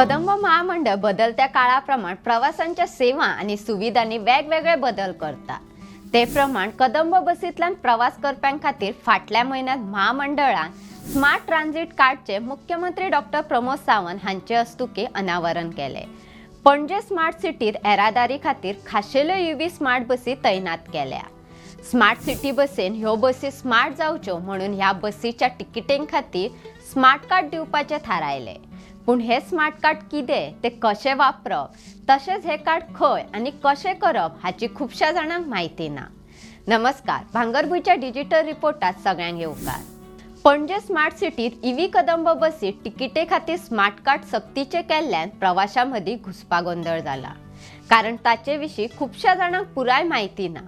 कदंब महामंडळ बदलत्या काळाप्रमाण प्रवासांच्या सेवा आणि सुविधांनी वेगवेगळे बदल करतात. ते प्रमाण कदंब बसींतल्यान प्रवास करप्यां खातीर फाटल्या म्हयन्यात महामंडळान स्मार्ट ट्रान्झिट कार्डचे मुख्यमंत्री डॉक्टर प्रमोद सावंत हांचे हस्तुकी अनावरण केले. पणजे स्मार्ट सिटीत येरादारी खातीर खाशेल्यो युवी स्मार्ट बसी तैनात केल्या. स्मार्ट सिटी बसीन ह्यो बसी स्मार्ट जावच्यो म्हणून ह्या बसीच्या तिकिटें खातीर स्मार्ट कार्ड दिवपाचे थारायलें. पूण हे स्मार्ट कार्ड कितें तें कशें वापरप तशेंच हे कार्ड खंय आनी कशें करप हाची खुबश्या जाणांक म्हायती ना. नमस्कार भांगरभूंयच्या डिजिटल रिपोर्टात सगळ्यांक येवकार पणजे स्मार्ट सिटीत ईव्ही कदंब बसीत तिकिटे खातीर स्मार्ट कार्ड सक्तीचे केल्ल्यान प्रवाशां मदीं घुसपा गोंदळ जाला कारण ताचे विशीं खुबश्या जाणांक पुराय म्हायती ना.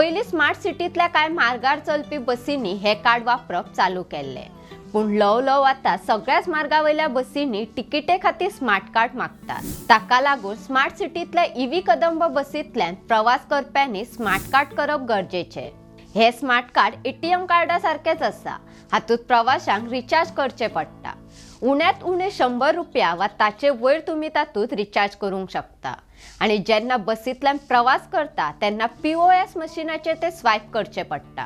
पयलीं स्मार्ट सिटींतल्या कांय मार्गार चलपी बसींनी हे कार्ड वापरप चालू केल्लें पूण ल्हव ल्हव आतां सगळ्याच मार्गावयल्या बसींनी तिकिटे खातीर स्मार्ट कार्ड मागतात. ताका लागून स्मार्ट सिटींतल्या ईव्ही कदंब बसींतल्यान प्रवास करप्यांनी स्मार्ट कार्ड करप गरजेचें. हे स्मार्ट कार्ड एटीएम कार्डा सारकेंच आसा हातूंत प्रवाशांक रिचार्ज करचें पडटा. उण्यांत उणें शंबर रुपया वा ताचे वयर तुमी तातूंत रिचार्ज करूंक शकता. आनी जेन्ना बसींतल्यान प्रवास करता तेन्ना पी ओ एस मशिनाचेर ते स्वायप करचें पडटा.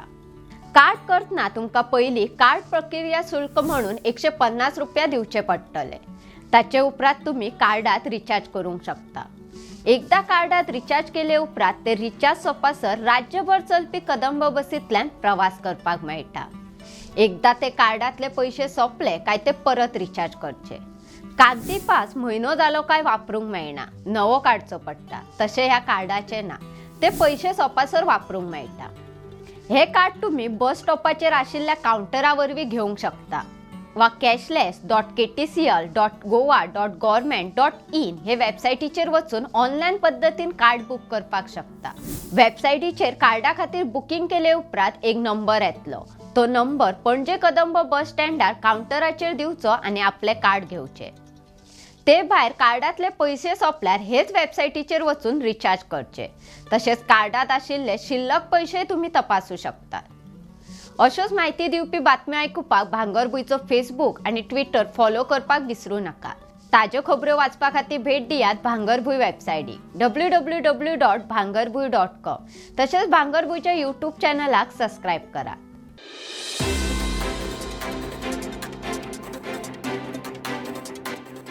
कार्ड करतना तुमकां पयलीं कार्ड प्रक्रिया शुल्क म्हणून एकशे पन्नास रुपया दिवचे पडटले. ताचे उपरांत तुमी कार्डात रिचार्ज करूंक शकता. एकदा कार्डात रिचार्ज केले उपरांत ते रिचार्ज सोपासर राज्यभर चलपी कदंब बसींतल्यान प्रवास करपाक मेळटा. एकदा ते कार्डातले पयशे सोंपले काय ते परत रिचार्ज करचे. कागदी पास म्हयनो जालो काय वापरूंक मेळना. नवो काडचो पडटा तशें ह्या कार्डाचे ना. ते पयशे सोंपासर वापरूंक मेळटा हे कार्ड तुम्ही बस स्टॉपाचेर आशिल्ल्या कावंटरा वरवीं घेवंक शकता. वा cashless dot K T C L dot Goa dot government dot in हे वेबसायटीचेर वचून ऑनलायन पद्दतीन कार्ड बूक करपाक शकता. वेबसायटीचेर कार्डा खातीर बुकींग केले उपरांत एक नंबर येतलो. तो नंबर पणजे कदंब बस स्टँडार कावंटराचेर दिवचो आनी आपले कार्ड घेवचे ते भायर कार्डातले पयशे सोंपल्यार हेच वेबसायटीचेर वचून रिचार्ज करचे. तशेंच कार्डात आशिल्ले शिल्लक पयशे तुमी तपासूं शकतात. अश्योच म्हायती दिवपी बातम्यो आयकुपाक भांगरभूंयचो फेसबूक आनी ट्विटर फॉलो करपाक विसरूं नाका. ताज्यो खबऱ्यो वाचपा खातीर भेट दियात भांगरभूंय वेबसायटी W W W dot Bhangarbhuin dot com. तशेंच भांगरभूंयच्या यूट्यूब चॅनलाक सबस्क्रायब करा. you